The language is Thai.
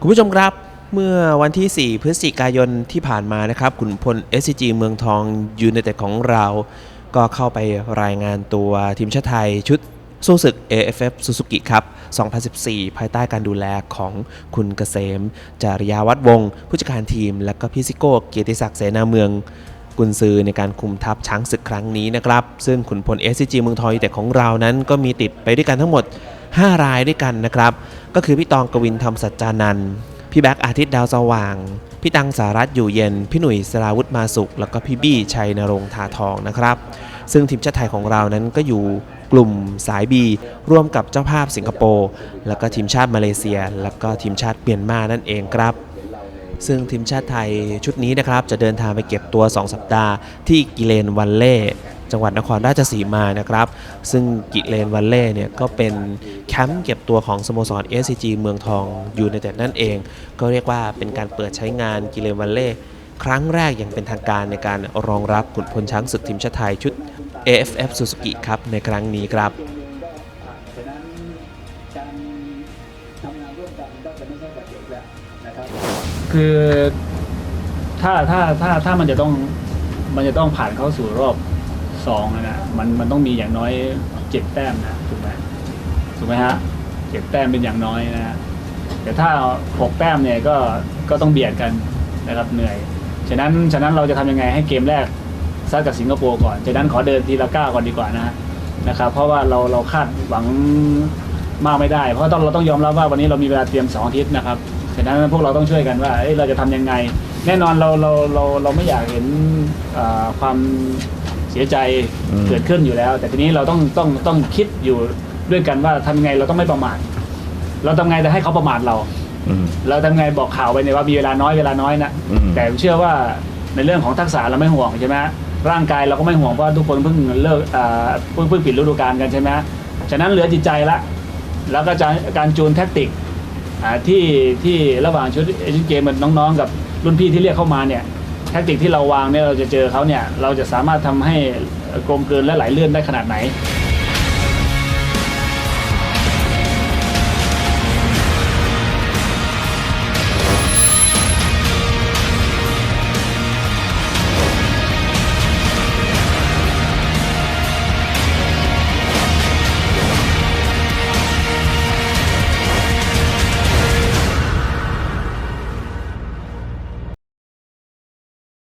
คุณผู้ชมครับเมื่อวันที่ 4 พฤศจิกายนที่ผ่านมานะครับขุนพล SCG เมืองทองยูไนเต็ดของเรา ก็เข้าไปรายงานตัวทีมชาติไทยชุด สู้ศึก AFF Suzuki ครับ 2014 ภายใต้การดูแลของคุณเกษมจริยาวัฒน์วงศ์ผู้จัดการทีม และก็พี่ซิโก้ เกียรติศักดิ์เสนาเมือง กุนซือในการคุมทัพช้างศึกครั้งนี้นะครับ ซึ่งขุนพล SCG เมืองทองยูไนเต็ดของเรานั้นก็มีติดไปด้วยกันทั้งหมด 5 รายด้วยกันนะครับ ก็คือพี่ตองกวินธรรมสัจจานันท์พี่แบ็กอาทิตย์ดาวสว่าง พี่ตังสารัตน์อยู่เย็น พี่หนุ่ยสราวุธมาสุข แล้วก็พี่บี้ชัยนรงค์ทาทองนะครับ ซึ่งทีมชาติไทยของเรานั้นก็อยู่กลุ่มสาย B ร่วมกับเจ้าภาพสิงคโปร์แล้วก็ทีมชาติมาเลเซีย แล้วก็ทีมชาติเมียนมานั่นเองครับ ซึ่งทีมชาติไทยชุดนี้นะครับ จะเดินทางไปเก็บตัว 2 สัปดาห์ที่กิเลนวันเล่จังหวัดนครราชสีมานะครับ ซึ่งกิเลนวันเล่เนี่ยก็เป็นแคมป์เก็บตัวของสโมสร SCG เมืองทองยูไนเต็ดนั่นเอง ก็เรียกว่าเป็นการเปิดใช้งานกิเลนวันเล่ ครั้งแรกอย่างเป็นทางการในการรองรับขุนพลช้างศึกทีมชาติไทยชุด AFF Suzuki ครับในครั้งนี้ครับคือถ้าถ้าถ้าถ้ามันจะต้องมันจะต้องผ่านเข้าสู่รอบสองนะมันมันต้องมีอย่างน้อยเจ็ดแต้มนะถูกไหมถูกไหมฮะเจ็ดแต้มเป็นอย่างน้อยนะแต่ถ้าหกแต้มเนี่ยก็ก็ต้องเบียดกันนะครับเหนื่อย ฉะนั้นฉะนั้นเราจะทำยังไงให้เกมแรกซัดกับสิงคโปร์ก่อนฉะนั้นขอเดินทีละก้าวก่อนดีกว่านะฮะนะครับ เพราะว่าเราเราคาดหวังมากไม่ได้ เพราะต้องเราต้องยอมรับว่าวันนี้เรามีเวลาเตรียมสองอาทิตย์นะครับฉะนั้นพวกเราต้องช่วยกันว่าเอ้ยเราจะทำยังไง แน่นอนเราเราเราเราไม่อยากเห็นเอ่อความเสียใจเกิดขึ้นอยู่แล้ว แต่ทีนี้เราต้องต้องต้องคิดอยู่ด้วยกันว่าทำยังไงเราต้องไม่ประมาทเราทำไงจะให้เขาประมาทเราอืม เราทำไงบอกข่าวไปเนี่ยว่ามีเวลาน้อยเวลาน้อยนะอืมแต่ผมเชื่อว่าในเรื่องของทักษะเราไม่ห่วงใช่ไหมร่างกายเราก็ไม่ห่วงเพราะทุกคนเพิ่งเลิกอ่าเพิ่งเพิ่งปิดฤดูกาลกันใช่ไหมฉะนั้นเหลือจิตใจละแล้วก็จะการจูนแท็กติกอ่าที่ที่ระหว่างชุดเอเชียนเกมกับน้องๆ กับรุ่นพี่ที่เรียกเข้ามาเนี่ยแท็กติกที่เราวางเนี่ยเราจะเจอเขาเนี่ยเราจะสามารถทำให้กลมเกินและไหลเลื่อนได้ขนาดไหน